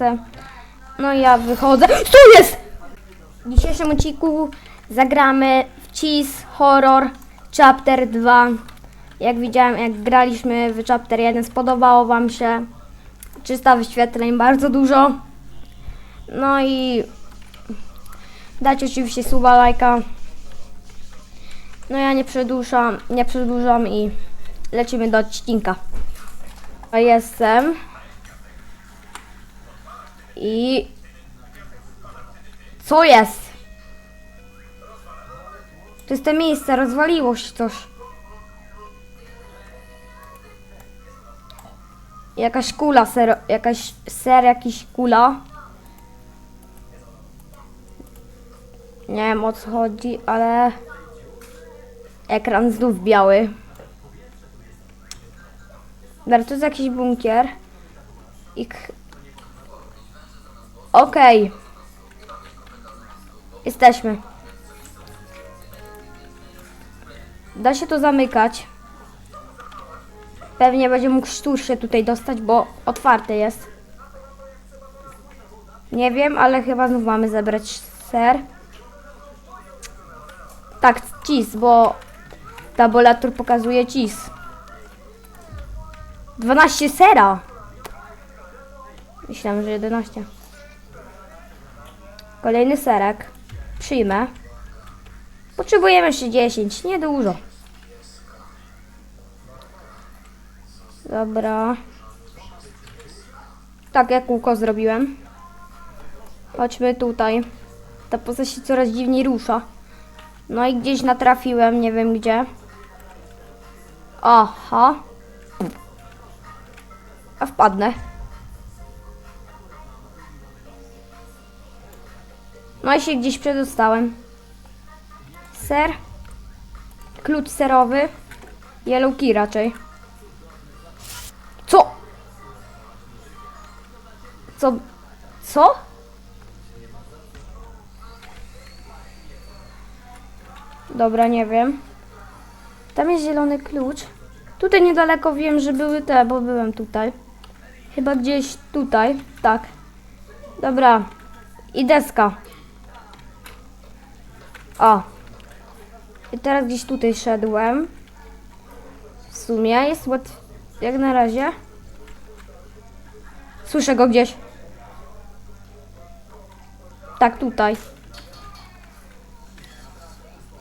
chcę. No ja wychodzę. Tu jest! W dzisiejszym odcinku zagramy w Cheese Horror Chapter 2. Jak widziałem, jak graliśmy w Chapter 1, spodobało Wam się. 300 wyświetleń, bardzo dużo. No i dajcie oczywiście suba, lajka. No ja nie przedłużam, nie przedłużam i lecimy do odcinka. Jestem. I... Co jest? Czyste miejsce, rozwaliło się coś. Jakaś kula, ser, jakaś ser, jakiś kula. Nie wiem o co chodzi, ale ekran znów biały. Dobra, tu jest jakiś bunkier. I Okej. Okay. Jesteśmy. Da się to zamykać. Pewnie będzie mógł sztur się tutaj dostać, bo otwarte jest. Nie wiem, ale chyba znów mamy zebrać ser. Tak, cis, bo tabulator pokazuje cis. 12 sera. Myślałem, że 11. Kolejny serek. Przyjmę. Potrzebujemy jeszcze 10, nie dużo. Dobra. Tak, jak kółko zrobiłem. Chodźmy tutaj. Ta postać się coraz dziwniej rusza. No i gdzieś natrafiłem, nie wiem gdzie. Aha. A wpadnę. No i się gdzieś przedostałem. Ser. Klucz serowy. Yellow key raczej. Co? Co? Co? Dobra, nie wiem. Tam jest zielony klucz. Tutaj niedaleko wiem, że były te, bo byłem tutaj. Chyba gdzieś tutaj, tak. Dobra. I deska. O. I teraz gdzieś tutaj szedłem. W sumie jest łatwiej. Jak na razie. Słyszę go gdzieś. Tak, tutaj.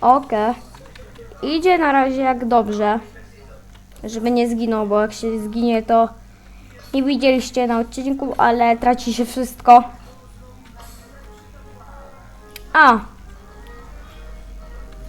Okej. Okay. Idzie na razie jak dobrze. Żeby nie zginął, bo jak się zginie to nie widzieliście na odcinku, ale traci się wszystko. A,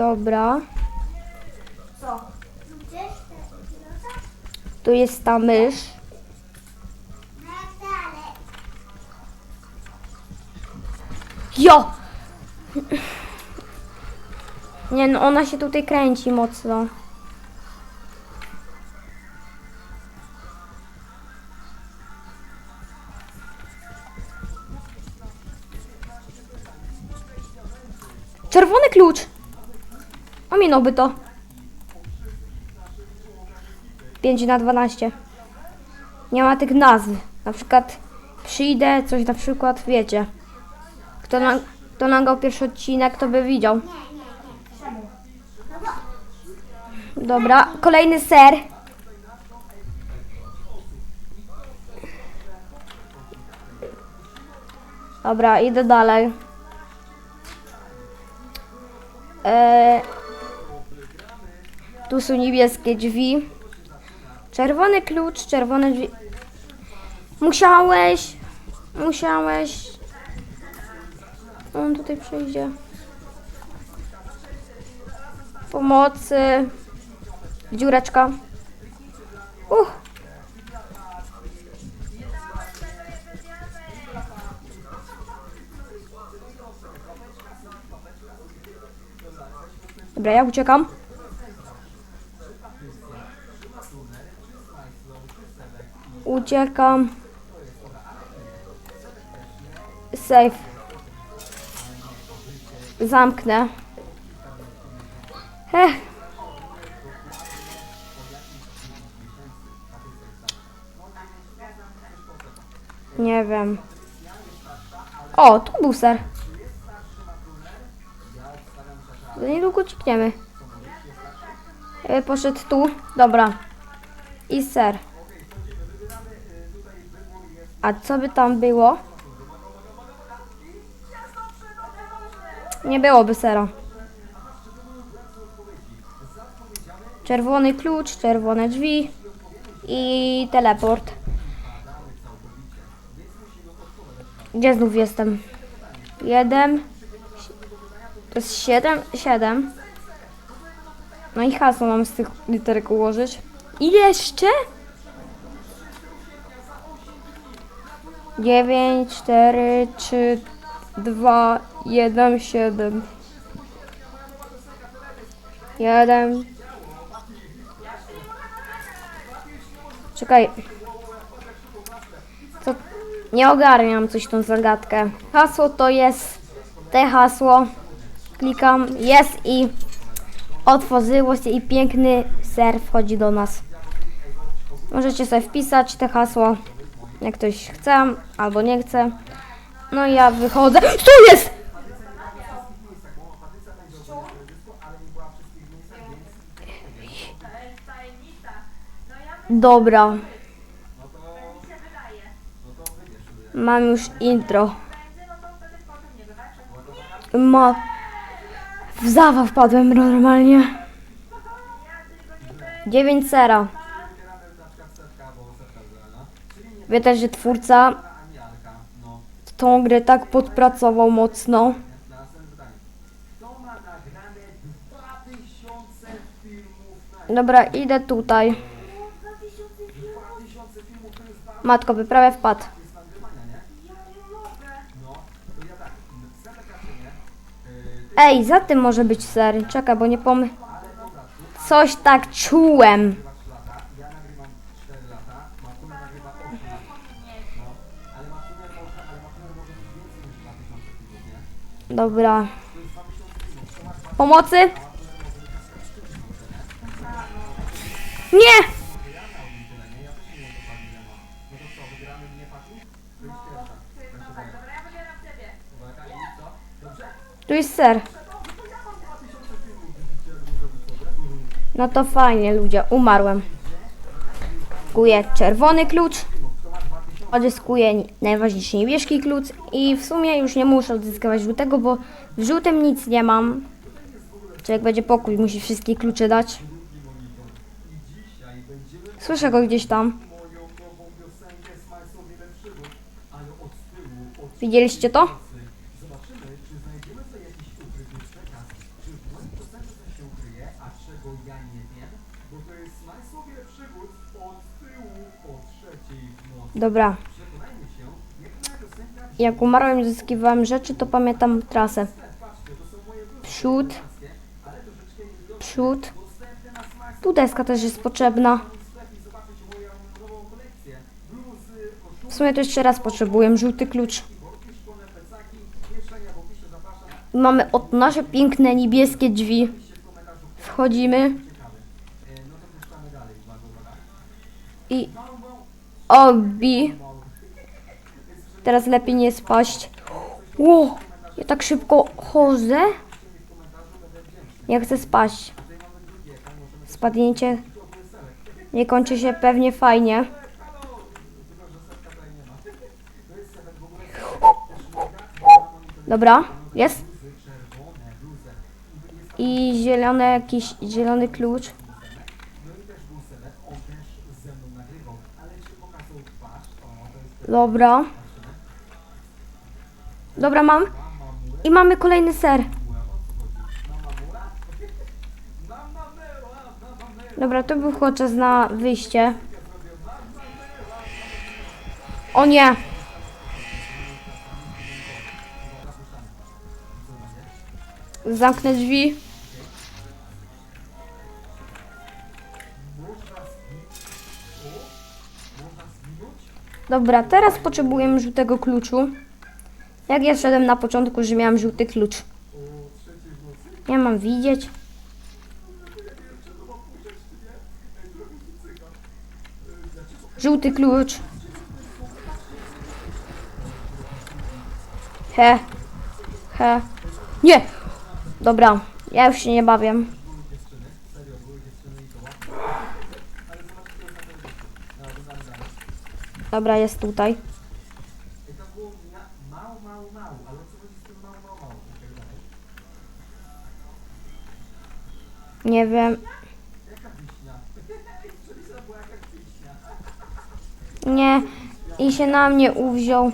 Dobra. Co? Tu jest ta mysz. Jo! Nie no, ona się tutaj kręci mocno. Ominąłby to. 5 na 12. Nie ma tych nazw. Na przykład przyjdę, coś na przykład, wiecie. Kto, na, kto nagrał pierwszy odcinek, to by widział. Dobra, kolejny ser. Dobra, idę dalej. E, tu niebieskie drzwi. Czerwony klucz, czerwone drzwi. Musiałeś, musiałeś. On tutaj przyjdzie. Pomocy. Dziureczka. Uch. Dobra, ja uciekam. Uciekam. Safe. Zamknę. Ech. Nie wiem. O, tu był ser. Za niedługo cikniemy. E, Poszedł tu. Dobra. I ser. A co by tam było? Nie byłoby sera. Czerwony klucz, czerwone drzwi i teleport. Gdzie znów jestem? Jeden. To jest siedem? Siedem. No i hasło mam z tych literek ułożyć. I jeszcze? Dziewięć, cztery, trzy, dwa, jeden, siedem. Jeden. Czekaj. Co? Nie ogarniam coś tą zagadkę. Hasło to jest te hasło. Klikam, jest i otworzyło się i piękny ser wchodzi do nas. Możecie sobie wpisać te hasło, jak ktoś chce albo nie chce. No i ja wychodzę. Co jest? Dobra. Mam już intro. Ma... W wpadłem normalnie. 9 sera. Też, że twórca tą grę tak podpracował mocno. Dobra, idę tutaj. Matko, wyprawia wpadł. Ej, za tym może być ser. Czekaj, bo nie pom... Coś tak czułem. Dobra. Pomocy? Nie! Tu jest ser. No to fajnie, ludzie. Umarłem. Kuję czerwony klucz. Odzyskuję najważniejszy niebieski klucz. I w sumie już nie muszę odzyskiwać żółtego, bo w żółtym nic nie mam. Czy jak będzie pokój, musi wszystkie klucze dać. Słyszę go gdzieś tam. Widzieliście to? Dobra. Jak umarłem i zyskiwałem rzeczy, to pamiętam trasę. Przód. Przód. Tu deska też jest potrzebna. W sumie to jeszcze raz potrzebuję żółty klucz. Mamy od nasze piękne niebieskie drzwi. Wchodzimy. I obi. Teraz lepiej nie spaść. Ło, ja tak szybko chodzę. Nie chcę spaść. Spadnięcie nie kończy się pewnie fajnie. Dobra, jest. I zielony jakiś zielony klucz. Dobra. Dobra, mam. I mamy kolejny ser. Dobra, to był chyba na wyjście. O nie! Zamknę drzwi. Dobra, teraz potrzebujemy żółtego kluczu. Jak ja szedłem na początku, że miałam żółty klucz. Ja mam widzieć. Żółty klucz. He. He. Nie! Dobra, ja już się nie bawię. Dobra, jest tutaj. Nie wiem. Nie, i się na mnie uwziął.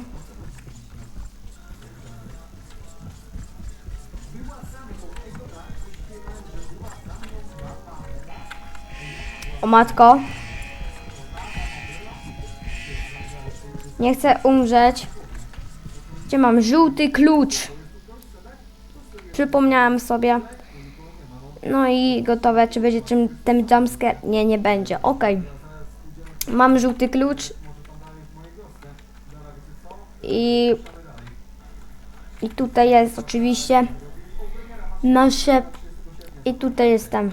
O matko. Nie chcę umrzeć. Gdzie mam żółty klucz? Przypomniałem sobie. No i gotowe. Czy będzie czym ten jumpscare? Nie, nie będzie. Okej. Mam żółty klucz. I, I tutaj jest oczywiście nasze. I tutaj jestem.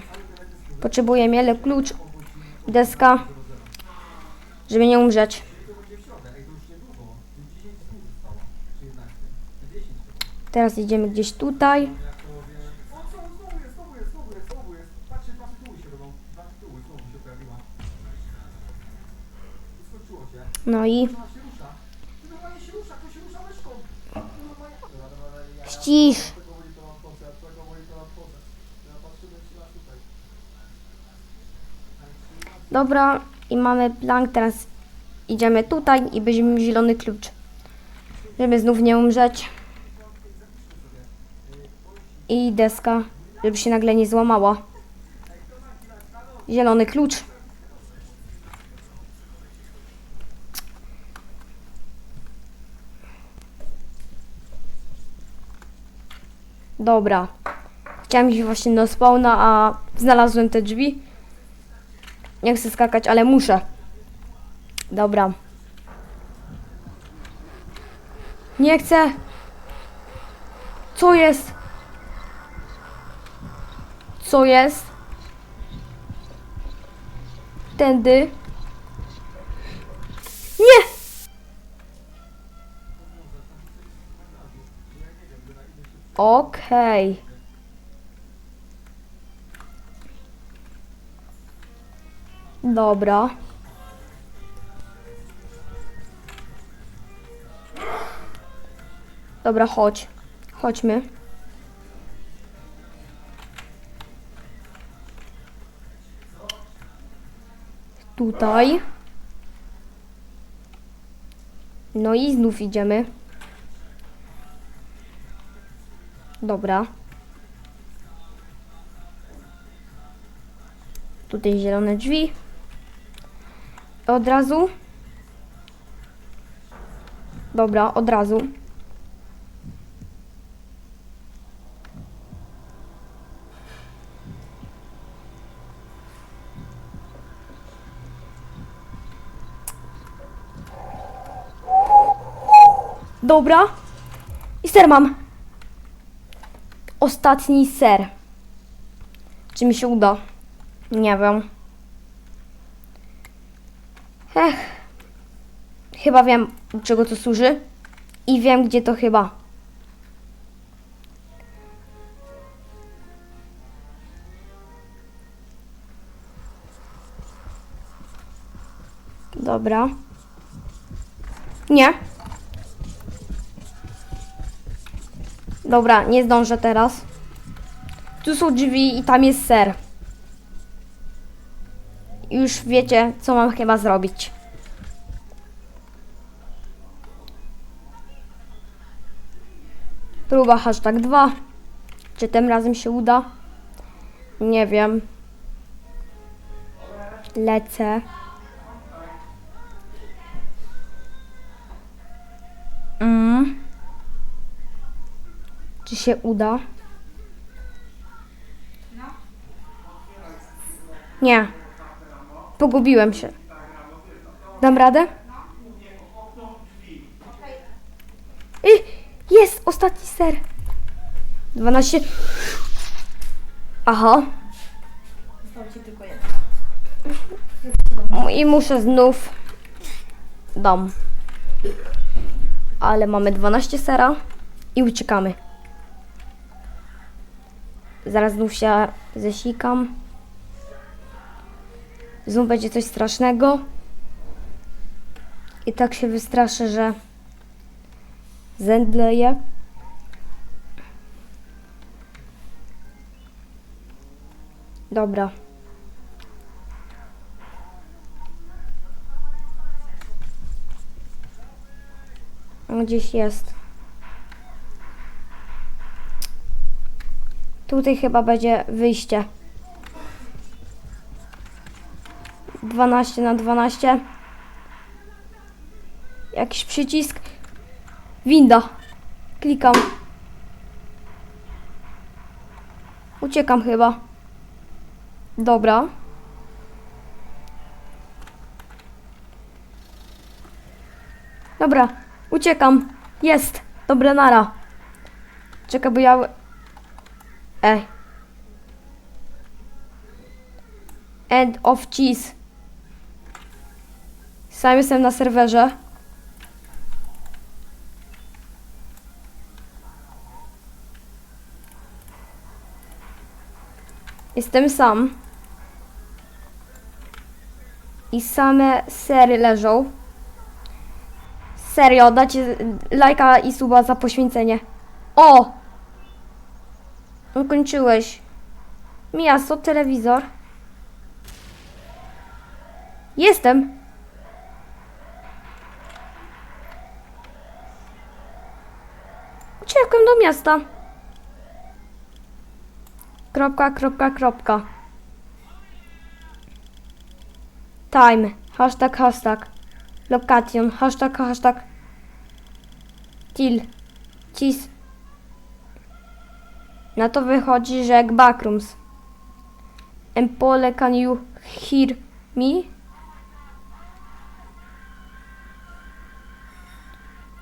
Potrzebuję miele klucz, deska, żeby nie umrzeć. Teraz idziemy gdzieś tutaj. No i ścisz. Dobra, i mamy plan. Teraz idziemy tutaj i weźmiemy zielony klucz. Żeby znów nie umrzeć. I deska, żeby się nagle nie złamała. Zielony klucz. Dobra. Chciałam iść właśnie do spawna, a znalazłem te drzwi. Nie chcę skakać, ale muszę. Dobra. Nie chcę. Co jest? Co jest? Tędy. Nie! Okej. Dobra. Dobra, chodź. Chodźmy. Tutaj. No i znów idziemy. Dobra. Tutaj zielone drzwi. Od razu. Dobra, od razu. Dobra. I ser mam. Ostatni ser. Czy mi się uda? Nie wiem. Ech. Chyba wiem, do czego to służy. I wiem, gdzie to chyba. Dobra. Nie. Dobra, nie zdążę teraz. Tu są drzwi i tam jest ser. Już wiecie, co mam chyba zrobić. Próba hashtag 2. Czy tym razem się uda? Nie wiem. Lecę. Się uda? Nie. Pogubiłem się. Dam radę? I jest ostatni ser. 12. Aha. Tylko. I muszę znów dom. Ale mamy 12 sera i uciekamy. Zaraz znów się zesikam. Znów będzie coś strasznego. I tak się wystraszę, że zemdleję. Dobra. Gdzieś jest. Tutaj chyba będzie wyjście. 12 na 12. Jakiś przycisk. Winda. Klikam. Uciekam chyba. Dobra. Dobra, uciekam. Jest. Dobra, nara. Czekaj, bo ja... Ej. End of cheese. Sam jestem na serwerze. Jestem sam. I same sery leżą. Serio, dacie lajka i suba za poświęcenie. O! Ukończyłeś. Miasto, telewizor. Jestem. Uciekłem do miasta. Kropka, kropka, kropka. Time. Hashtag, hashtag. Location. Hashtag, hashtag. Till. Cis. Na to wychodzi, że jak backrooms. Empole, can you hear me?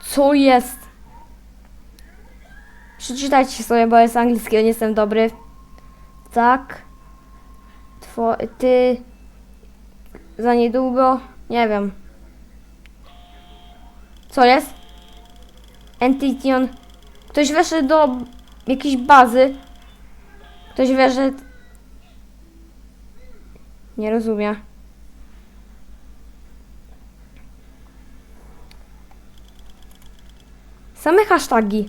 Co jest? Przeczytajcie sobie, bo jest angielski, nie jestem dobry. Tak. Two, ty. Za niedługo. Nie wiem. Co jest? Entition. Ktoś weszedł do jakiejś bazy. Ktoś weszedł. Nie rozumiem. Same hasztagi.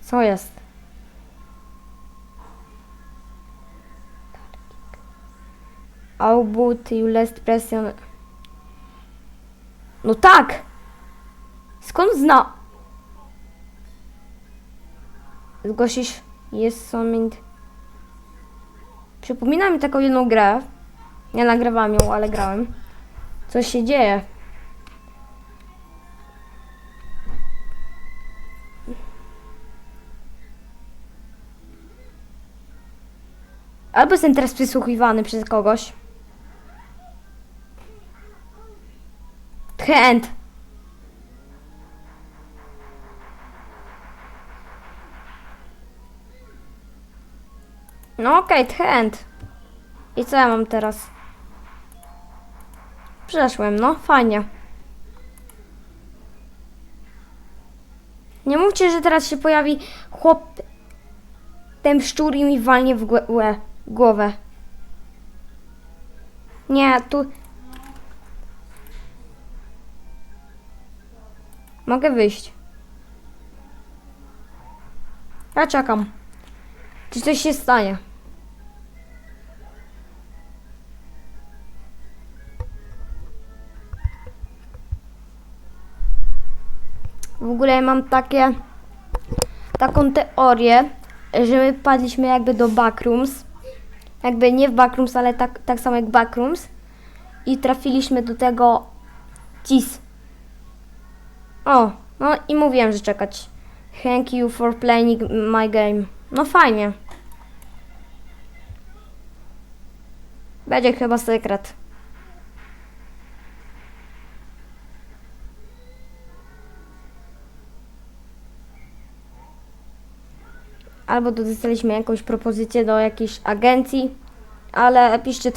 Co jest? Aubut, Julest, Pression. No tak! Skąd zna? Zgłosisz jest something. Przypomina mi taką jedną grę. Nie nagrywam ją, ale grałem. Co się dzieje? Albo jestem teraz przysłuchiwany przez kogoś. Chęt. No okej, okay, chęt. I co ja mam teraz? Przeszłem, no fajnie. Nie mówcie, że teraz się pojawi chłop ten szczur i mi walnie w głowę. Nie, tu... Mogę wyjść. Ja czekam. Czy coś się stanie? W ogóle mam takie taką teorię, że my padliśmy jakby do backrooms. Jakby nie w backrooms, ale tak, tak samo jak backrooms. I trafiliśmy do tego CIS. O, no i mówiłem, że czekać. Thank you for playing my game. No fajnie. Będzie chyba sekret. Albo dostaliśmy jakąś propozycję do jakiejś agencji, ale piszcie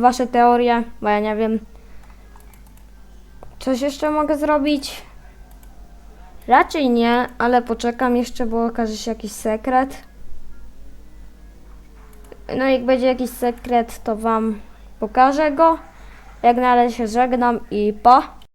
wasze teorie, bo ja nie wiem. Coś jeszcze mogę zrobić? Raczej nie, ale poczekam jeszcze, bo okaże się jakiś sekret. No jak będzie jakiś sekret, to wam pokażę go. Jak na razie się żegnam i pa.